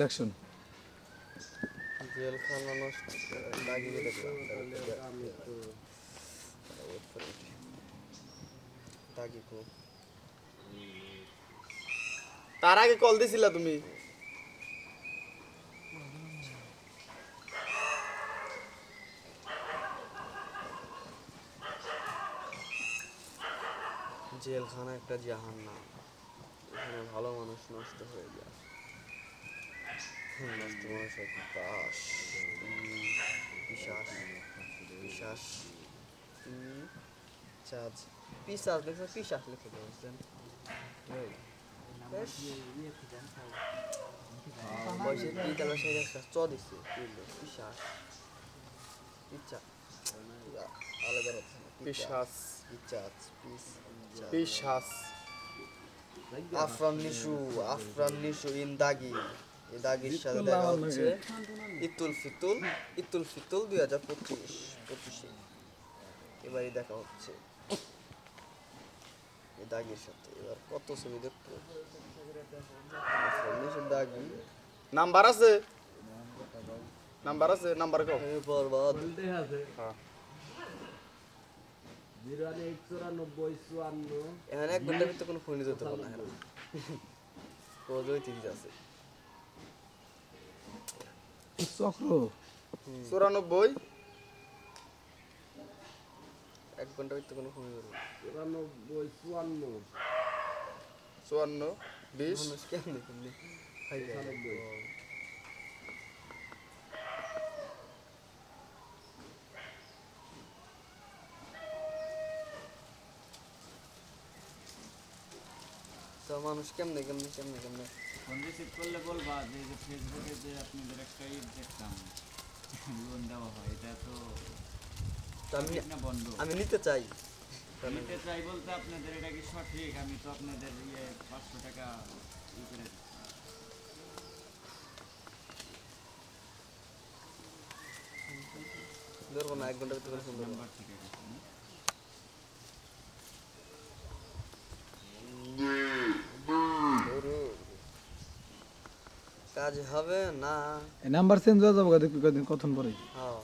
Action নষ্ট তার আগে কল দিছিলা তুমি? জেলখানা একটা জাহান না ভালো মানুষ নষ্ট হয়ে যায়। মানুষের বাস পিসাস পিসাস চাঁদ পিসাস লিখছে পিসাস লিখে দিয়েছেন বয়সে পিতা বয়সে একটা চ দিচ্ছে পিসাস পিচা আলাদা আফরান নিশু আফরান নিশু ইন দাগি এই দাগির সাথে দেখা হচ্ছে ইতুল ফিতুল ইতুল ফিতুল দুই হাজার পঁচিশ পঁচিশে। এবারই দেখা হচ্ছে। এই দাগির সাথে। এবার কত ছবি দেখব? দাগি। নাম্বার আছে? নাম্বার আছে? নাম্বার বরবাদ। হ্যাঁ। এখানে এক ঘণ্টার ভিতরে কোনো ফোন দিতে পারব না। তিরিশ আছে। চক্র। চুরানব্বই এক ঘণ্টা হইতে কোনো ফোন চুরানব্বই চুয়ান্ন বিশ মানুষ কেমনে তো মানুষ কেমনে কেমনে কেমনে কেমনে? ফোন রিসিভ করলে বলবা যে যে ফেসবুকে যে আপনাদের একটা ই দেখতাম লোন দেওয়া হয় এটা তো আমি ঠিক বন্ধ? আমি নিতে চাই। নিতে চাই বলতে আপনাদের এটা কি সঠিক? আমি তো আপনাদের ইয়ে পাঁচশো টাকা ই করে ধরবো না এক ঘণ্টার ভিতরে নাম্বার থেকে গেছে না? ধরুন। কাজ হবে না। নাম্বার চেঞ্জ হয়ে যাব কতক্ষণ পরে? হ্যাঁ।